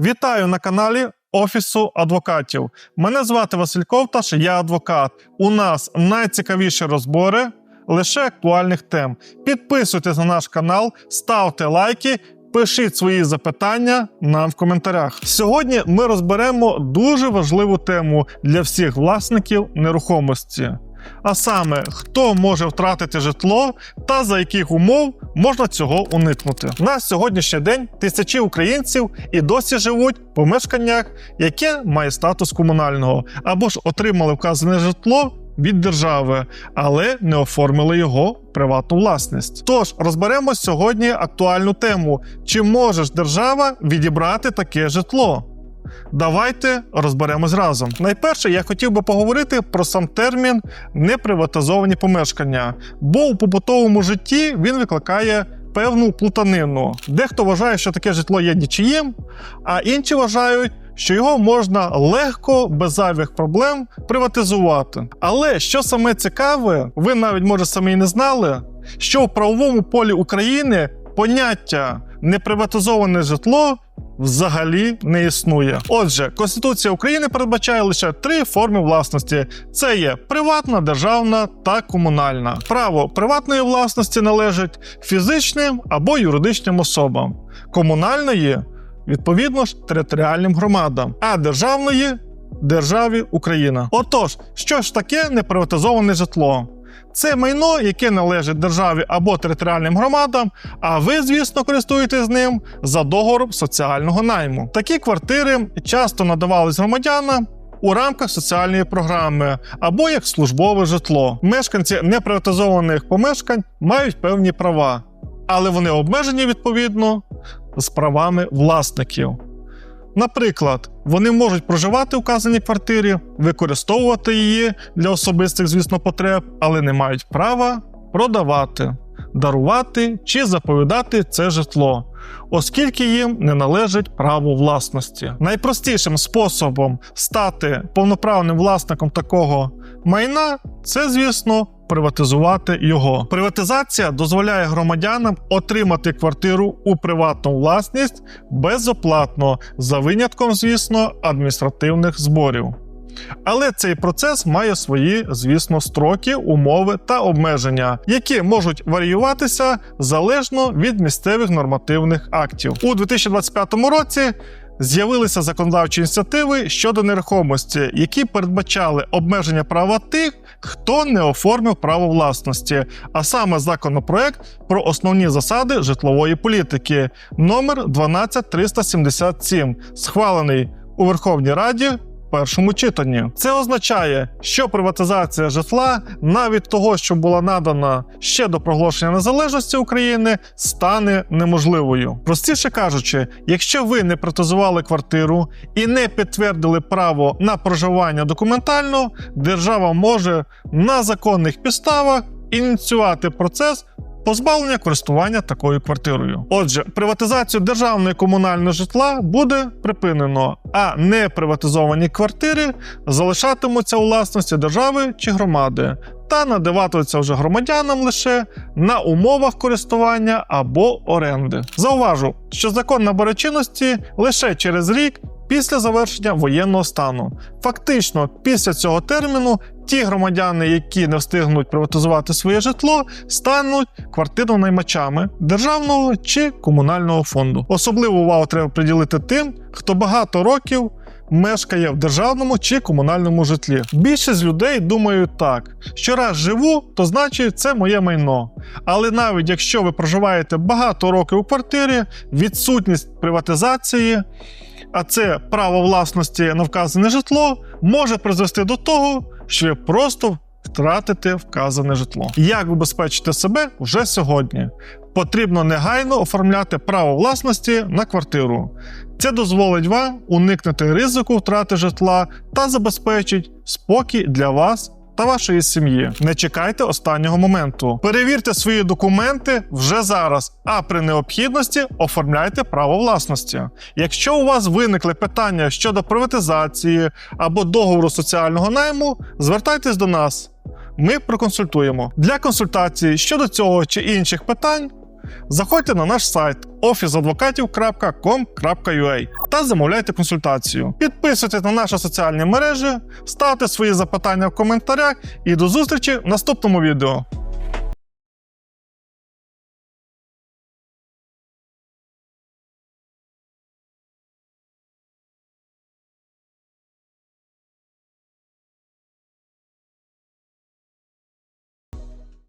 Вітаю на каналі Офісу адвокатів. Мене звати Василь Ковташ, я адвокат. У нас найцікавіші розбори лише актуальних тем. Підписуйтесь на наш канал, ставте лайки. Пишіть свої запитання нам в коментарях. Сьогодні ми розберемо дуже важливу тему для всіх власників нерухомості. А саме, хто може втратити житло та за яких умов можна цього уникнути. На сьогоднішній день тисячі українців і досі живуть в помешканнях, яке має статус комунального, або ж отримали вказане житло від держави, але не оформили його приватну власність. Тож розберемо сьогодні актуальну тему: чи може ж держава відібрати таке житло? Давайте розберемось разом. Найперше, я хотів би поговорити про сам термін неприватизовані помешкання, бо у побутовому житті він викликає певну плутанину. Дехто вважає, що таке житло є нічиїм, а інші вважають, що його можна легко, без зайвих проблем приватизувати. Але що саме цікаве, ви навіть може самі не знали, що в правовому полі України поняття неприватизоване житло взагалі не існує. Отже, Конституція України передбачає лише три форми власності: це є приватна, державна та комунальна. Право приватної власності належить фізичним або юридичним особам, комунальної відповідно ж територіальним громадам, а державної державі Україна. Отож, що ж таке неприватизоване житло? Це майно, яке належить державі або територіальним громадам, а ви, звісно, користуєтесь ним за договором соціального найму. Такі квартири часто надавались громадянам. У рамках соціальної програми або як службове житло. Мешканці неприватизованих помешкань мають певні права, але вони обмежені відповідно з правами власників. Наприклад, вони можуть проживати в вказаній квартирі, використовувати її для особистих, звісно, потреб, але не мають права продавати, дарувати чи заповідати це житло, оскільки їм не належить право власності. Найпростішим способом стати повноправним власником такого майна це, звісно, приватизувати його. Приватизація дозволяє громадянам отримати квартиру у приватну власність безоплатно, за винятком, звісно, адміністративних зборів. Але цей процес має свої, звісно, строки, умови та обмеження, які можуть варіюватися залежно від місцевих нормативних актів. У 2025 році з'явилися законодавчі ініціативи щодо нерухомості, які передбачали обмеження права тих, хто не оформив право власності, а саме законопроект про основні засади житлової політики номер 12377, схвалений у Верховній Раді. Першому читанні це означає, що приватизація житла, навіть того, що була надана ще до проголошення незалежності України, стане неможливою. Простіше кажучи, якщо ви не приватизували квартиру і не підтвердили право на проживання документально, держава може на законних підставах ініціювати процес позбавлення користування такою квартирою. Отже, приватизацію державного і комунального житла буде припинено, а неприватизовані квартири залишатимуться у власності держави чи громади. Та надаватимуться вже громадянам лише на умовах користування або оренди. Зауважу, що закон набере чинності лише через рік після завершення воєнного стану. Фактично, після цього терміну ті громадяни, які не встигнуть приватизувати своє житло, стануть квартиронаймачами державного чи комунального фонду. Особливу увагу треба приділити тим, хто багато років. Мешкає в державному чи комунальному житлі. Більшість людей думають так: що раз живу, то значить це моє майно. Але навіть якщо ви проживаєте багато років у квартирі, відсутність приватизації, а це право власності на вказане житло, може призвести до того, що просто втратите вказане житло. Як убезпечити себе вже сьогодні? Потрібно негайно оформляти право власності на квартиру. Це дозволить вам уникнути ризику втрати житла та забезпечить спокій для вас та вашої сім'ї. Не чекайте останнього моменту. Перевірте свої документи вже зараз, а при необхідності оформляйте право власності. Якщо у вас виникли питання щодо приватизації або договору соціального найму, звертайтесь до нас. Ми проконсультуємо. Для консультації щодо цього чи інших питань Заходьте на наш сайт officeadvokatів.com.ua та замовляйте консультацію. Підписуйтесь на наші соціальні мережі, ставте свої запитання в коментарях і до зустрічі в наступному відео.